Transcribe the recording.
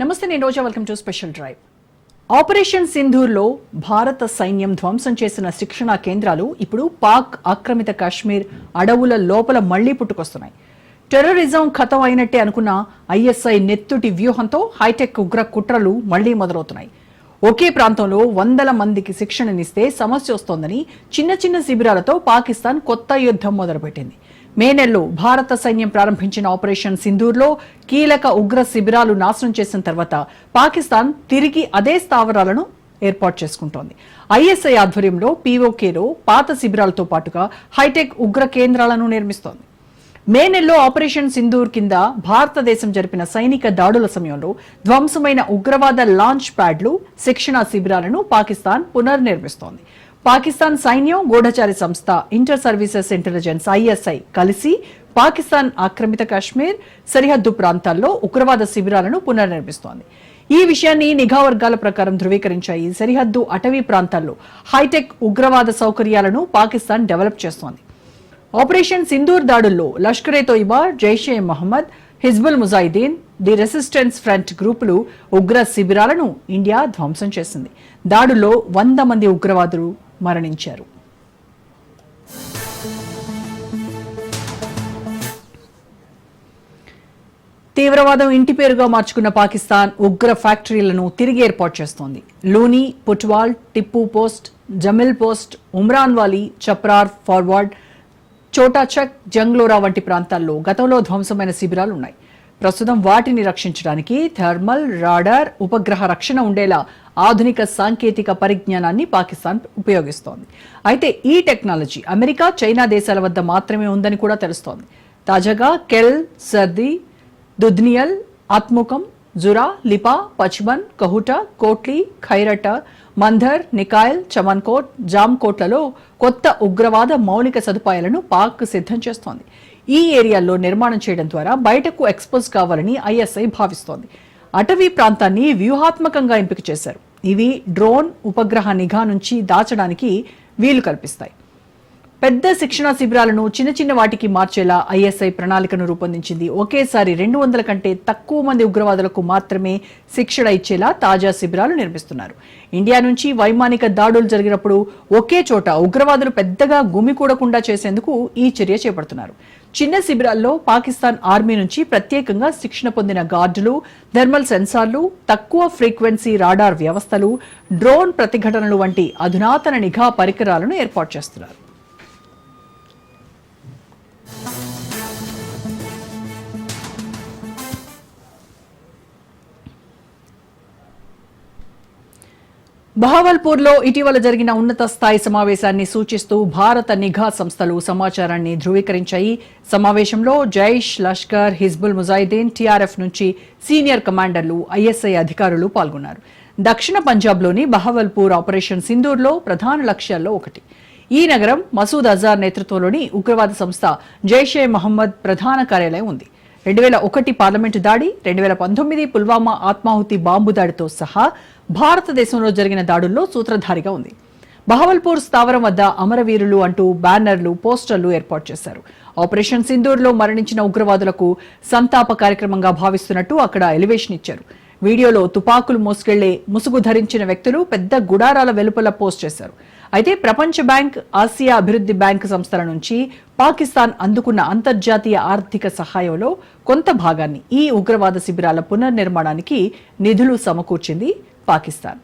నమస్తే నేను Roja. Welcome to special drive. Operation సింధూర్లో భారత సైన్యం ధ్వంసం చేసిన శిక్షణా కేంద్రాలు ఇప్పుడు పాక్ ఆక్రమిత కాశ్మీర్ అడవుల లోపల మళ్ళీ పుట్టుకొస్తున్నాయి. టెర్రరిజం ఖతం అయినట్టే అనుకున్న ఐఎస్ఐ నెత్తుటి వ్యూహంతో హైటెక్ ఉగ్ర కుట్రలు మళ్ళీ మొదలవుతున్నాయి. ఒకే ప్రాంతంలో వందల మందికి శిక్షణనిస్తే సమస్య వస్తోందని చిన్న చిన్న శిబిరాలతో పాకిస్తాన్ కొత్త యుద్ధం మొదలుపెట్టింది. మే నెలలో భారత సైన్యం ప్రారంభించిన ఆపరేషన్ సింధూర్లో కీలక ఉగ్ర శిబిరాలు నాశనం చేసిన తర్వాత పాకిస్తాన్ తిరిగి అదే స్థావరాలను ఏర్పాటు చేసుకుంటోంది. ఐఎస్ఐ ఆధ్వర్యంలో పీఓకేలో పాత శిబిరాలతో పాటుగా హైటెక్ ఉగ్ర కేంద్రాలను నిర్మిస్తోంది. మే నెలలో ఆపరేషన్ సింధూర్ కింద భారతదేశం జరిపిన సైనిక దాడుల సమయంలో ధ్వంసమైన ఉగ్రవాద లాంచ్ ప్యాడ్లు శిక్షణా శిబిరాలను పాకిస్తాన్ పునర్నిర్మిస్తోంది. పాకిస్తాన్ సైన్యం గూఢచారి సంస్థ ఇంటర్ సర్వీసెస్ ఇంటెలిజెన్స్ ఐఎస్ఐ కలిసి పాకిస్తాన్ ఆక్రమిత కాశ్మీర్ సరిహద్దు ప్రాంతాల్లో ఉగ్రవాద శిబిరాలను పునర్నిర్మిస్తోంది. ఈ విషయాన్ని నిఘా వర్గాల ప్రకారం ధృవీకరించాయి. సరిహద్దు అటవీ ప్రాంతాల్లో హైటెక్ ఉగ్రవాద సౌకర్యాలను పాకిస్తాన్ డెవలప్ చేస్తోంది. ఆపరేషన్ సింధూర్ దాడుల్లో Lashkare Taiba Jaishe Mohammed Hizbul Mujahideen the resistance front గ్రూపులు ఉగ్ర శిబిరాలను ఇండియా ధ్వంసం చేసింది. దాడుల్లో వంద మంది ఉగ్రవాదులు మరణించారు. తీవ్రవాదం ఇంటి పేరుగా మార్చుకున్న పాకిస్తాన్ ఉగ్ర ఫ్యాక్టరీలను తిరిగి ఏర్పాటు చేస్తోంది. Luni Putwal Tipu post Jamil post Umran Wali Chaprar forward Chotachak Janglora వంటి ప్రాంతాల్లో గతంలో ధ్వంసమైన శిబిరాలు ఉన్నాయి ప్రస్తుతం వాటిని రక్షించడానికి థర్మల్ రాడార్ ఉపగ్రహ రక్షణ ఉండేలా ఆధునిక సాంకేతిక పరిజ్ఞానాన్ని పాకిస్తాన్ ఉపయోగిస్తోంది. అయితే ఈ టెక్నాలజీ అమెరికా చైనా దేశాల వద్ద మాత్రమే ఉందని కూడా తెలుస్తోంది. తాజాగా కెల్ సర్ది దుద్నియల్ ఆత్ముఖం జురా లిపా పచ్మన్ కహుటా కోట్లీ ఖైరట మంధర్ నికాయల్ చమన్కోట్ జామ్కోట్లలో కొత్త ఉగ్రవాద మౌలిక సదుపాయాలను పాక్ సిద్ధం చేస్తోంది. ఈ ఏరియాల్లో నిర్మాణం చేయడం ద్వారా బయటకు ఎక్స్పోజ్ కావాలని ఐఎస్ఐ భావిస్తోంది. అటవీ ప్రాంతాన్ని వ్యూహాత్మకంగా ఎంపిక చేశారు. ఇవి డ్రోన్ ఉపగ్రహ నిఘా నుంచి దాచడానికి వీలు కల్పిస్తాయి. పెద్ద శిక్షణా శిబిరాలను చిన్న చిన్న వాటికి మార్చేలా ఐఎస్ఐ ప్రణాళికను రూపొందించింది. ఒకేసారి రెండు వందల కంటే తక్కువ మంది ఉగ్రవాదులకు మాత్రమే శిక్షణ ఇచ్చేలా తాజా శిబిరాలు నిర్మిస్తున్నారు. ఇండియా నుంచి వైమానిక దాడులు జరిగినప్పుడు ఒకే చోట ఉగ్రవాదులు పెద్దగా గుమికూడకుండా చేసేందుకు ఈ చర్య చేపడుతున్నారు. చిన్న శిబిరాల్లో పాకిస్తాన్ ఆర్మీ నుంచి ప్రత్యేకంగా శిక్షణ పొందిన గార్డులు థర్మల్ సెన్సార్లు తక్కువ ఫ్రీక్వెన్సీ రాడార్ వ్యవస్థలు డ్రోన్ ప్రతిఘటనలు వంటి అధునాతన నిఘా పరికరాలను ఏర్పాటు చేస్తున్నారు. బహవల్పూర్లో ఇటీవల జరిగిన ఉన్నత స్థాయి సమావేశాన్ని సూచిస్తూ భారత నిఘా సంస్థలు సమాచారాన్ని ధృవీకరించాయి. సమావేశంలో జైష్ లష్కర్ హిజ్బుల్ ముజాయిదీన్ టీఆర్ఎఫ్ నుంచి సీనియర్ కమాండర్లు ఐఎస్ఐ అధికారులు పాల్గొన్నారు. దక్షిణ పంజాబ్లోని బహవల్పూర్ ఆపరేషన్ సింధూర్లో ప్రధాన లక్ష్యాల్లో ఒకటి. ఈ నగరం మసూద్ అజార్ నేతృత్వంలోని ఉగ్రవాద సంస్థ జైషే మహమ్మద్ ప్రధాన కార్యాలయం ఉంది. రెండు వేల ఒకటి పార్లమెంటు దాడి రెండు వేల పంతొమ్మిది పుల్వామా ఆత్మాహుతి బాంబు దాడితో సహా భారతదేశంలో జరిగిన దాడుల్లో సూత్రధారిగా ఉంది. బహవల్పూర్ స్థావరం వద్ద అమరవీరులు అంటూ బ్యానర్లు పోస్టర్లు ఏర్పాటు చేశారు. ఆపరేషన్ సింధూర్లో మరణించిన ఉగ్రవాదులకు సంతాప కార్యక్రమంగా భావిస్తున్నట్టు అక్కడ ఎలివేషన్ ఇచ్చారు. వీడియోలో తుపాకులు మోసుకెళ్ళే ముసుగు ధరించిన వ్యక్తులు పెద్ద గుడారాల వెలుపల పోస్ట్ చేశారు. అయితే ప్రపంచ బ్యాంక్ ఆసియా అభివృద్ధి బ్యాంక్ సంస్థల నుంచి పాకిస్తాన్ అందుకున్న అంతర్జాతీయ ఆర్థిక సహాయంలో కొంత భాగాన్ని ఈ ఉగ్రవాద శిబిరాల పునర్నిర్మాణానికి నిధులు సమకూర్చింది పాకిస్తాన్.